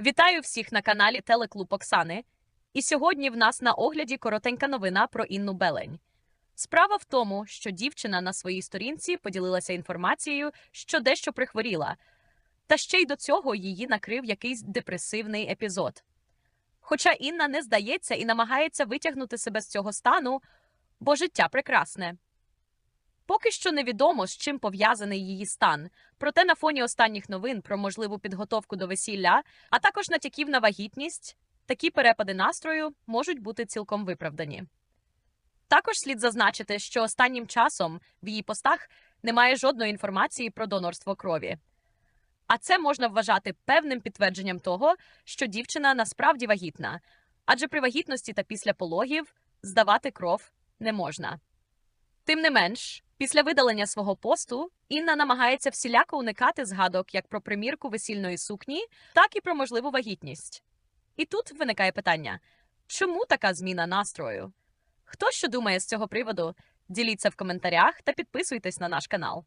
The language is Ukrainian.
Вітаю всіх на каналі Телеклуб Оксани. І сьогодні в нас на огляді коротенька новина про Інну Белень. Справа в тому, що дівчина на своїй сторінці поділилася інформацією, що дещо прихворіла, та ще й до цього її накрив якийсь депресивний епізод. Хоча Інна не здається і намагається витягнути себе з цього стану, бо життя прекрасне. Поки що невідомо, з чим пов'язаний її стан, проте на фоні останніх новин про можливу підготовку до весілля, а також натяків на вагітність, такі перепади настрою можуть бути цілком виправдані. Також слід зазначити, що останнім часом в її постах немає жодної інформації про донорство крові. А це можна вважати певним підтвердженням того, що дівчина насправді вагітна, адже при вагітності та після пологів здавати кров не можна. Тим не менш, після видалення свого посту Інна намагається всіляко уникати згадок як про примірку весільної сукні, так і про можливу вагітність. І тут виникає питання: чому така зміна настрою? Хто що думає з цього приводу? Діліться в коментарях та підписуйтесь на наш канал.